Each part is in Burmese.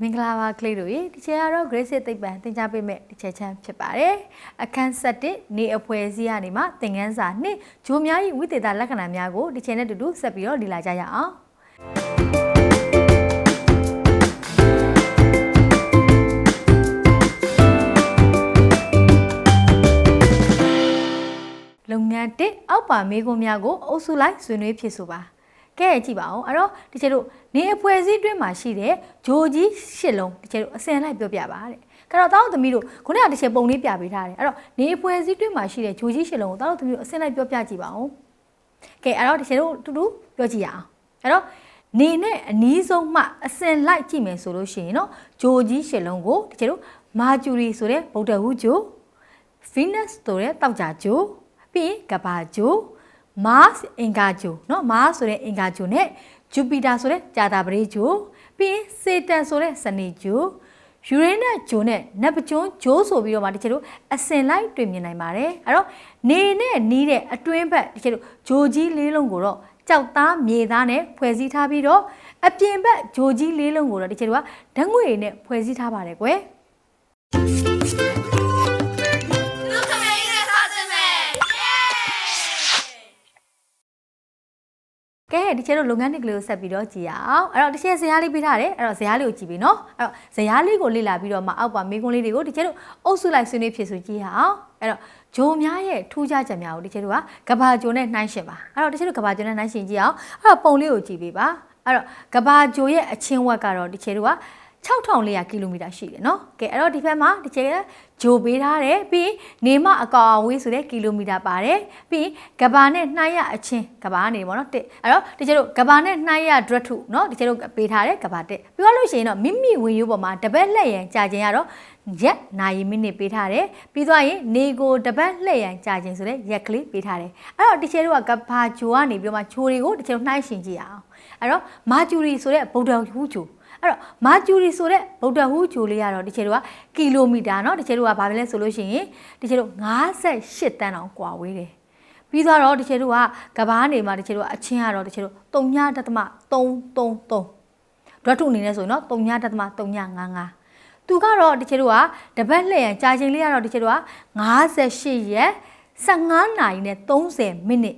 မင်္ဂလာပါကလေးတို့ရေဒီချေကတော့ Grace သိပ္ပံသင်ကြားပေးမဲ့ဒီချေချမ်းဖြစ်ပါတယ်အခန်း7နေအဖွဲစည်းကနေမှသင်ခန်းစာ2ဂျိုများ၏ဝိသေသလက္ခဏာများကိုဒီချေနဲ့တူတူဆက်ပြီးတော့လေ့လာကြရအောင်လုပ်ငန်း1အောက်ပါမေးခွန်းများကိုအုပ်စုလိုက်ဆွေးနွေးဖြစ်ဆိုပါ ကဲကြည့်ပါအောင်အဲ့တော့ဒီချေတို့နေအဖွဲ့စည်းတွင်းမှာရှိတဲ့ဂျိုကြီးရှစ်လုံးဒီချေတို့အစင်လိုက်ပြောပြပါတဲ့ခါတော့တောင်းသမီးတို့ခုနကတစ်ချက်ပုံလေးပြပေးထားတယ်အဲ့တော့နေဖွဲ့စည်းတွင်းမှာရှိတဲ့ဂျိုကြီးရှစ်လုံးကိုတောင်းသမီးတို့အစင်လိုက်ပြောပြကြည့်ပါအောင်ကဲအဲ့တော့ဒီချေတို့တူတူပြောကြည့်ရအောင်အဲ့တော့နေနဲ့အနီးဆုံးမှအစင်လိုက်ကြည့်မယ်ဆိုလို့ရှိရင်တော့ဂျိုကြီးရှစ်လုံးကိုဒီချေတို့မာကျူရီဆိုတဲ့ဗုဒ္ဓဟူးဂျိုဗီးနပ်စ်ဆိုတဲ့တောက်ကြဂျိုပြီးရင်ကဘာဂျို Mars အင်္ဂါဂျိုเนาะ Mars ဆိုတဲ့အင်္ဂါဂျိုနဲ့ Jupiter ဆိုတဲ့ကြာတာပတိဂျိုပြီးရင် Saturn ဆိုတဲ့စနေဂျို Uranus ဂျိုနဲ့ Neptune ဂျိုဆိုပြီးတော့မှတချို့တို့အစင်လိုက်တွေ့မြင်နိုင်ပါတယ်အဲ့တော့နေနဲ့နီးတဲ့အတွင်းဘက်တချို့တို့ဂျိုကြီးလေးလုံးကိုတော့ကြောက်သားမြေသားနဲ့ဖွဲ့စည်းထားပြီးတော့အပြင်ဘက်ဂျိုကြီးလေးလုံးကိုတော့တချို့တို့ကဓာတ်ငွေနဲ့ဖွဲ့စည်းထားပါတယ်ကွယ် ကဲဒီချက်တို့လုပ်ငန်းတွေကလေးကိုဆက်ပြီးတော့ကြည့်ရအောင်အဲ့တော့ဒီချက်ဇယားလေးပေးထားတယ်အဲ့တော့ဇယားလေးကိုကြည့်ပြီနော်အဲ့တော့ဇယားလေးကိုလေ့လာပြီးတော့မှအောက်ပါမေးခွန်းလေးတွေကိုဒီချက်တို့အုပ်စုလိုက်ဆွေးနွေးဖြစ်ဆိုကြည့်ရအောင်အဲ့တော့ဂျိုများရဲ့ထူးခြားချက်များကိုဒီချက်တို့ကကဘာဂျိုနဲ့နှိုင်းရှင်ပါအဲ့တော့ဒီချက်တို့ကဘာဂျိုနဲ့နှိုင်းရှင်ကြည့်အောင်အဲ့တော့ပုံလေးကိုကြည့်ပေးပါအဲ့တော့ကဘာဂျိုရဲ့အချင်းဝက်ကတော့ဒီချက်တို့က 6400ကီလိုမီတာရှိတယ်နော်။ကဲအဲ့တော့ဒီဘက်မှာဒီချက်ကဂျိုပေးထားတယ်ပြီးရင်နေမအကောင်အဝေးဆိုတဲ့ကီလိုမီတာပါတယ်ပြီးရင်ကဘာနဲ့နှိုင်းရအချင်းကဘာနေပေါ့နော်တစ်အဲ့တော့ဒီချက်တို့ကဘာနဲ့နှိုင်းရဒရက်ထုနော်ဒီချက်တို့ပေးထားတယ်ကဘာတစ်ပြီးတော့လို့ရှိရင်တော့မိမိဝင်ရိုးပေါ်မှာတပတ်လှည့်ရန်ကြာခြင်းရတော့ရက်နာရီမိနစ်ပေးထားတယ်ပြီးသွားရင်နေကိုတပတ်လှည့်ရန်ကြာခြင်းဆိုတဲ့ရက်ကလေးပေးထားတယ်အဲ့တော့ဒီချက်တို့ကကဘာဂျိုကနေပြီးတော့မှဂျိုတွေကိုဒီချက်တို့နှိုင်းရှင်ကြည့်ရအောင်အဲ့တော့မာဂျူရီဆိုတဲ့ဗုဒ္ဓဟူးဂျို အဲ့တော့မာဂျူရီဆိုတဲ့ဗုဒ္ဓဟူးဂျိုလေးကတော့ဒီချေတို့ကကီလိုမီတာเนาะဒီချေတို့ကဘာပဲလဲဆိုလို့ရှိရင်ဒီချေတို့58တန်းတောင်ကွာဝေးတယ်ပြီးသွားတော့ဒီချေတို့ကကဘာနေမှာဒီချေတို့ကအချင်းကတော့ဒီချေတို့3.333ဒရတ်ထုအနေနဲ့ဆိုရင်เนาะ3.355သူကတော့ဒီချေတို့ကတပတ်လှည့်ရန်ကြာချိန်လေးကတော့ဒီချေတို့က58ရက်15နာရီနဲ့30မိနစ်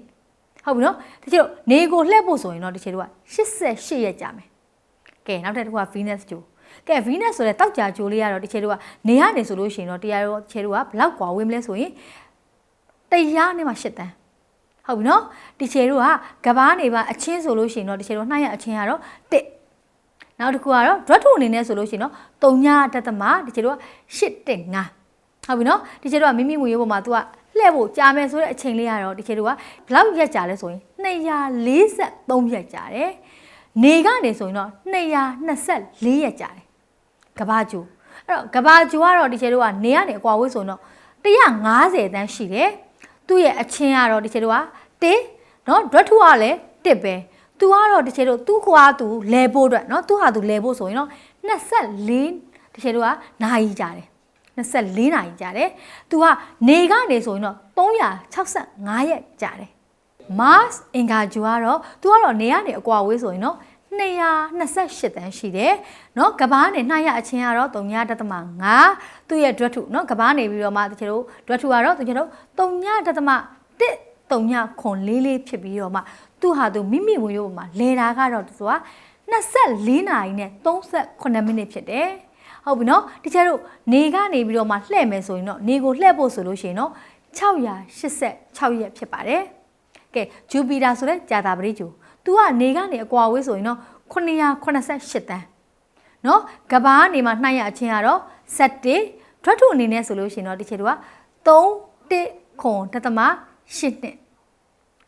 ဟုတ်ပြီနော်ဒီချေတို့နေကိုလှည့်ဖို့ဆိုရင်တော့ဒီချေတို့က88ရက်ကြာမယ် ကဲနောက်တစ်ခုက Venus ဂျိုကဲ Venus ဆိုတဲ့တောက်ကြဂျိုလေးကတော့ဒီချေတို့ကနေရနေဆိုလို့ရှိရင်တော့တရားတော့ချေတို့ကဘလောက်กว่าဝေးမလဲဆိုရင်တရားနဲ့မှ၈တန်းဟုတ်ပြီနော်ဒီချေတို့ကကဘာနေပါအချင်းဆိုလို့ရှိရင်တော့ဒီချေတို့နှိုင်းရအချင်းကတော့တစ်နောက်တစ်ခုကတော့ drug အနေနဲ့ဆိုလို့ရှိရင်တော့3ညတက်သမဒီချေတို့က8တက်5ဟုတ်ပြီနော်ဒီချေတို့ကမိမိငွေရေးပေါ်မှာ तू ကလှည့်ဖို့ကြာမယ်ဆိုတဲ့အချိန်လေးကတော့ဒီချေတို့ကဘလောက်ရက်ကြာလဲဆိုရင်243ရက်ကြာတယ် နေကနေဆိုရင်တော့224ရက်ကြာတယ်ကဘာဂျူအဲ့တော့ကဘာဂျူကတော့ဒီချေတို့ကနေကနေအကွာဝေးဆိုရင်တော့150တန်းရှိတယ်သူ့ရဲ့အချင်းကတော့ဒီချေတို့ကတင်းနော်ဒွတ်ထုကလည်းတစ်ပဲသူကတော့ဒီချေတို့သူ့ခွာသူလဲဖို့အတွက်နော်သူ့ဟာသူလဲဖို့ဆိုရင်တော့24ဒီချေတို့ကနာရီကြာတယ်24နာရီကြာတယ်။ तू ကနေကနေဆိုရင်တော့365ရက်ကြာတယ် Mars အင်္ဂါဂျူကတော့ तू ကတော့နေကနေအကွာဝေးဆိုရင်တော့228တန်းရှိတယ်เนาะကဘာနဲ့နှိုင်းရအချင်းကတော့3.5သူ့ရဲ့ drug ထုเนาะကဘာနေပြီးတော့မှတချို့တို့ drug ထုကတော့တချို့တို့3.1 3ခွန်လေးလေးဖြစ်ပြီးတော့မှသူ့ဟာသူမိမိဝင်ရုပ်ပေါ်မှာလဲတာကတော့သူက24နာရီနဲ့38မိနစ်ဖြစ်တယ်ဟုတ်ပြီနော်တချို့တို့နေကနေပြီးတော့မှလှည့်မယ်ဆိုရင်တော့နေကိုလှည့်ဖို့ဆိုလို့ရှိရင်တော့686ရက်ဖြစ်ပါတယ် ကဲဂျူပီတာဆိုတဲ့ကြာတာပရိကျူသူကနေကနေအကွာဝေးဆိုရင်တော့988တန်းနော်ကဘာကနေမှနှိုင်းရအချင်းကတော့7 drug ထုအနေနဲ့ဆိုလို့ရှိရင်တော့တချို့တို့က3 1ခွန်တသမ8နှစ်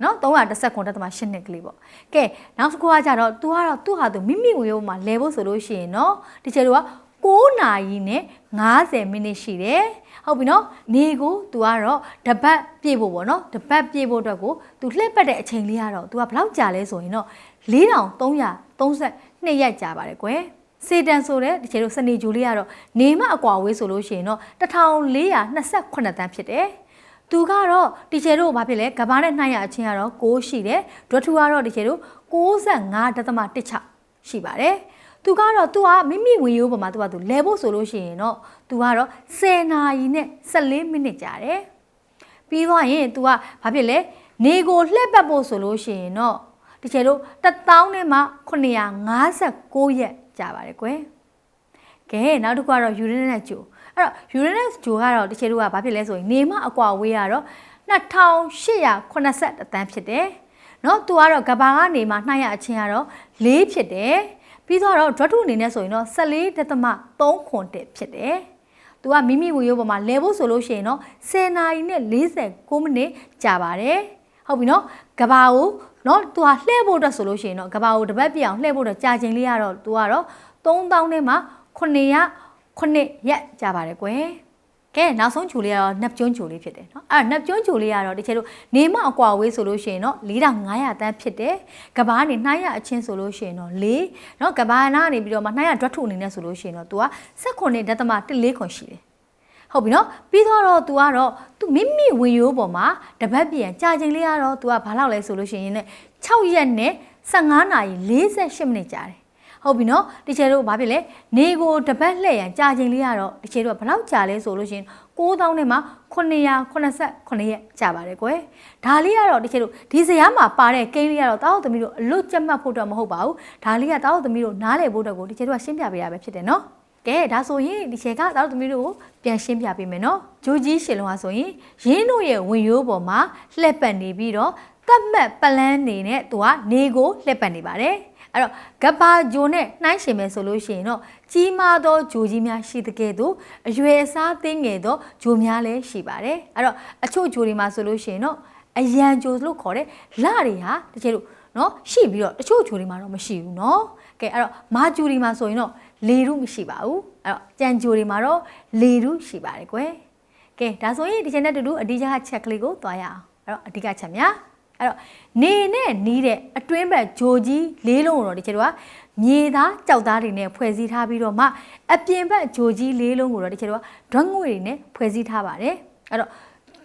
နော်310ခွန်တက်တမ8နှစ်ကလေးပေါ့ကဲနောက်တစ်ခုကကြတော့ तू ကတော့သူ့ဟာသူမိမိဝင်ရုံမှာလဲဖို့ဆိုလို့ရှိရင်နော်ဒီချေတို့က 9နာရီနဲ့50မိနစ်ရှိတယ်ဟုတ်ပြီနော်နေကို तू ကတော့တပတ်ပြည့်ဖို့ပေါ့နော်တပတ်ပြည့်ဖို့အတွက်ကို तू လှည့်ပတ်တဲ့အချိန်လေးကတော့ तू ကဘယ်လောက်ကြာလဲဆိုရင်တော့4332ရက်ကြာပါတယ်ကွယ်စေတန်ဆိုတဲ့ဒီချေတို့စနေဂျူလေးကတော့နေမအကွာဝေးဆိုလို့ရှိရင်တော့1428တန်းဖြစ်တယ်သူကတော့တီချယ်တို့ဘာဖြစ်လဲကဘာနဲ့နှိုင်းရအချင်းကတော့6ရှိတယ်ဒွတ်ထူကတော့တီချယ်တို့65.16ရှိပါတယ် သူကတော့သူကမိမိဝင်ရိုးပေါ်မှာသူကသူလဲဖို့ဆိုလို့ရှိရင်တော့သူကတော့10နာရီနဲ့14မိနစ်ကြာတယ်ပြီးတော့ရင်သူကဘာဖြစ်လဲနေကိုလှည့်ပတ်ဖို့ဆိုလို့ရှိရင်တော့တကယ်လို့1000နဲ့မှ956ရက်ကြာပါတယ်ကွယ်ကဲနောက်တစ်ခုကတော့ uranus ဂျိုအဲ့တော့ uranus ဂျိုကတော့တကယ်လို့ကဘာဖြစ်လဲဆိုရင်နေမအကွာဝေးကတော့2880တန်းဖြစ်တယ်เนาะသူကတော့ကဘာကနေမှနှိုင်းရအချင်းကတော့၄ဖြစ်တယ် ပြီးတော့ဒွတ်ထုအနေနဲ့ဆိုရင်တော့14.3ခွန်တက်ဖြစ်တယ်။သူကမိမိဝေရုပ်ပေါ်မှာလဲဖို့ဆိုလို့ရှိရင်တော့10နာရီနဲ့46မိနစ်ကြာပါတယ်။ဟုတ်ပြီနော်။ကဘာကိုနော်သူကလှည့်ဖို့အတွက်ဆိုလို့ရှိရင်တော့ကဘာကိုတစ်ပတ်ပြအောင်လှည့်ဖို့အတွက်ကြာချိန်လေးရတော့သူကတော့3000နဲ့မှ900 9ရက်ကြာပါတယ်ကွယ်။ ကဲနောက်ဆုံးဂျူလေးကတော့နပ်ကျွန်းဂျူလေးဖြစ်တယ်နော်အဲ့နပ်ကျွန်းဂျူလေးကတော့တကယ်လို့နေမအကွာဝေးဆိုလို့ရှိရင်တော့4500တန်းဖြစ်တယ်ကဘာကနေနှိုင်းရအချင်းဆိုလို့ရှိရင်တော့4နော်ကဘာနာကနေပြီးတော့မှနှိုင်းရ drug ထုအနေနဲ့ဆိုလို့ရှိရင်တော့ तू က18ဒသမ14ခွန်ရှိတယ်ဟုတ်ပြီနော်ပြီးတော့တော့ तू ကတော့ तू မိမိဝင်ရိုးပေါ်မှာတပတ်ပြန်ကြာချိန်လေးကတော့ तू ကဘာလောက်လဲဆိုလို့ရှိရင်ね6ရက်နဲ့15နာရီ48မိနစ်ကြာတယ် ဟုတ်ပြီနော်တချေတို့ဘာဖြစ်လဲနေကိုတပတ်လှည့်ရန်ကြာချိန်လေးကတော့တချေတို့ကဘလောက်ကြာလဲဆိုလို့ရှိရင်9000နဲ့မှ989ရက်ကြာပါတယ်ကွယ်ဒါလေးကတော့တချေတို့ဒီဇာတ်မှာပါတဲ့ကိန်းလေးကတော့တောက်သမီးတို့အလွတ်ကြက်မှတ်ဖို့တော့မဟုတ်ပါဘူးဒါလေးကတောက်သမီးတို့နားလည်ဖို့တော့ကိုတချေတို့ကရှင်းပြပေးရပဲဖြစ်တယ်နော်ကဲဒါဆိုရင်ဒီချက်ကတောက်သမီးတို့ကိုပြန်ရှင်းပြပေးမယ်နော်ဂျိုကြီးရှင်လုံးကဆိုရင်ရင်းတို့ရဲ့ဝင်ရိုးပေါ်မှာလှက်ပတ်နေပြီးတော့တတ်မှတ်ပလန်းနေနဲ့သူကနေကိုလှက်ပတ်နေပါတယ် အဲ့တော့ကဘာဂျိုနဲ့နှိုင်းရှင်မယ်ဆိုလို့ရှိရင်တော့ကြီးမားသောဂျိုကြီးများရှိတဲ့ကဲ့သို့အရွယ်အစားသင်းငယ်သောဂျိုများလည်းရှိပါတယ်အဲ့တော့အချို့ဂျိုတွေမှာဆိုလို့ရှိရင်တော့အရန်ဂျိုလို့ခေါ်တဲ့လတွေဟာတကယ်လို့နော်ရှိပြီးတော့တချို့ဂျိုတွေမှာတော့မရှိဘူးနော်ကဲအဲ့တော့မာဂျိုတွေမှာဆိုရင်တော့လေရုမရှိပါဘူးအဲ့တော့ကြံဂျိုတွေမှာတော့လေရုရှိပါတယ်ကွယ်ကဲဒါဆိုရင်ဒီချက်နဲ့တူတူအဓိကချက်ကလေးကိုသွားရအောင်အဲ့တော့အဓိကချက်များ အဲ့တော့နေနဲ့နီးတဲ့အတွင်းဘက်ဂျိုကြီးလေးလုံးကိုတော့ဒီချက်တို့ကမြေသားကြောက်သားတွေနဲ့ဖွဲ့စည်းထားပြီးတော့မှအပြင်ဘက်ဂျိုကြီးလေးလုံးကိုတော့ဒီချက်တို့ကဒွတ်ငွေတွေနဲ့ဖွဲ့စည်းထားပါတယ်အဲ့တော့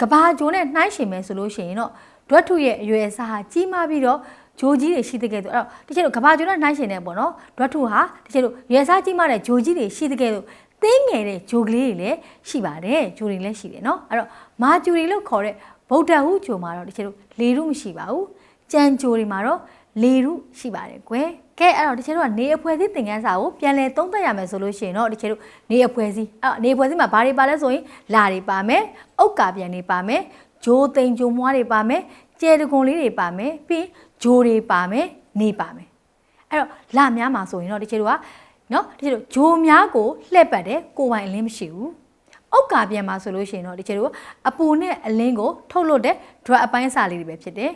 ကဘာဂျိုနဲ့နှိုင်းရှင်မယ်ဆိုလို့ရှိရင်တော့ဒွတ်ထုရဲ့အရွယ်အစားဟာကြီးမားပြီးတော့ဂျိုကြီးတွေရှိတဲ့ကဲ့သို့အဲ့တော့တချို့ကဘာဂျိုနဲ့နှိုင်းရှင်နေပေါ့နော်ဒွတ်ထုဟာတချို့ရွယ်စားကြီးမားတဲ့ဂျိုကြီးတွေရှိတဲ့ကဲ့သို့သင်းငယ်တဲ့ဂျိုကလေးတွေလည်းရှိပါတယ်ဂျိုတွေလည်းရှိတယ်နော်အဲ့တော့မာဂျူရီလို့ခေါ်တဲ့ ဗုဒ္ဓဟူဂျိုမှာတော့တချို့လေရုမရှိပါဘူးကြံဂျိုတွေမှာတော့လေရုရှိပါတယ်ကွယ်ကဲအဲ့တော့တချို့ကနေအဖွဲစည်းသင်ခန်းစာကိုပြန်လဲသုံးသပ်ရမယ်ဆိုလို့ရှိရင်တော့တချို့နေအဖွဲစည်းအဲ့နေအဖွဲစည်းမှာဘာတွေပါလဲဆိုရင်လာတွေပါမယ်အုတ်ကာပြန်တွေပါမယ်ဂျိုသိန်ဂျိုမွားတွေပါမယ်ကျဲတကွန်လေးတွေပါမယ်ပြီးဂျိုတွေပါမယ်နေပါမယ်အဲ့တော့လာများမှာဆိုရင်တော့တချို့ကနော်တချို့ဂျိုများကိုလှည့်ပတ်တယ်ကိုပိုင်အလင်းမရှိဘူး အုတ်ကာပြန်မှာဆိုလို့ရှိရင်တော့တချို့အပူနဲ့အလင်းကိုထုတ်လွတ်တဲ့ drug အပိုင်းအစာလေးတွေပဲဖြစ်တယ်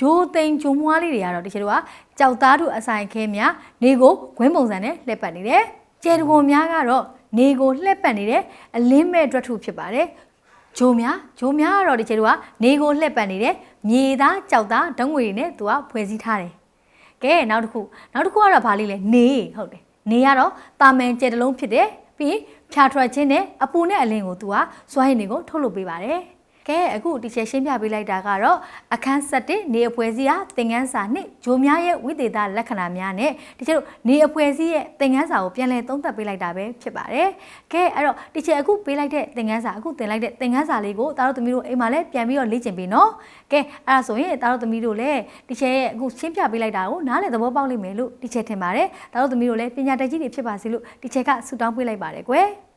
ဂျိုသိန်ဂျိုမွားလေးတွေကတော့တချို့ကကြောက်သားတို့အဆိုင်ခဲများနေကိုဂွင်းပုံစံနဲ့လှည့်ပတ်နေတယ်ကျဲတကွန်များကတော့နေကိုလှည့်ပတ်နေတဲ့အလင်းမဲ့ drug ထုဖြစ်ပါတယ်ဂျိုများဂျိုများကတော့ဒီချေတို့ကနေကိုလှည့်ပတ်နေတဲ့မြေသားကြောက်သားဓာတ်ငွေတွေနဲ့သူကဖွဲ့စည်းထားတယ်။ကဲနောက်တစ်ခုနောက်တစ်ခုကတော့ဗာလေးလဲနေဟုတ်တယ်။နေကတော့တာမန်ကျဲတလုံးဖြစ်တယ်။ပြီး ဖြာထွက်ခြင်းနဲ့အပူနဲ့အလင်းကိုသူကစွားရည်တွေကိုထုတ်လုပ်ပေးပါတယ်။ ကဲအခုတီချယ်ရှင်းပြပေးလိုက်တာကတော့အခန်း7နေအဖွဲစည်းဟာသင်ခန်းစာနှစ်ဂျိုများရဲ့ဝိသေသလက္ခဏာများနဲ့တီချယ်တို့နေအဖွဲစည်းရဲ့သင်ခန်းစာကိုပြန်လည်သုံးသပ်ပေးလိုက်တာပဲဖြစ်ပါတယ်။ကဲအဲ့တော့တီချယ်အခုပေးလိုက်တဲ့သင်ခန်းစာအခုသင်လိုက်တဲ့သင်ခန်းစာလေးကိုတားတို့သမီးတို့အိမ်မှာလည်းပြန်ပြီးတော့လေ့ကျင့်ပေးနော်။ကဲအဲ့ဒါဆိုရင်တားတို့သမီးတို့လည်းတီချယ်ရဲ့အခုရှင်းပြပေးလိုက်တာကိုနားလည်သဘောပေါက်လိမ့်မယ်လို့တီချယ်ထင်ပါတယ်။တားတို့သမီးတို့လည်းပညာတတ်ကြီးတွေဖြစ်ပါစေလို့တီချယ်ကဆုတောင်းပေးလိုက်ပါတယ်ကွယ်။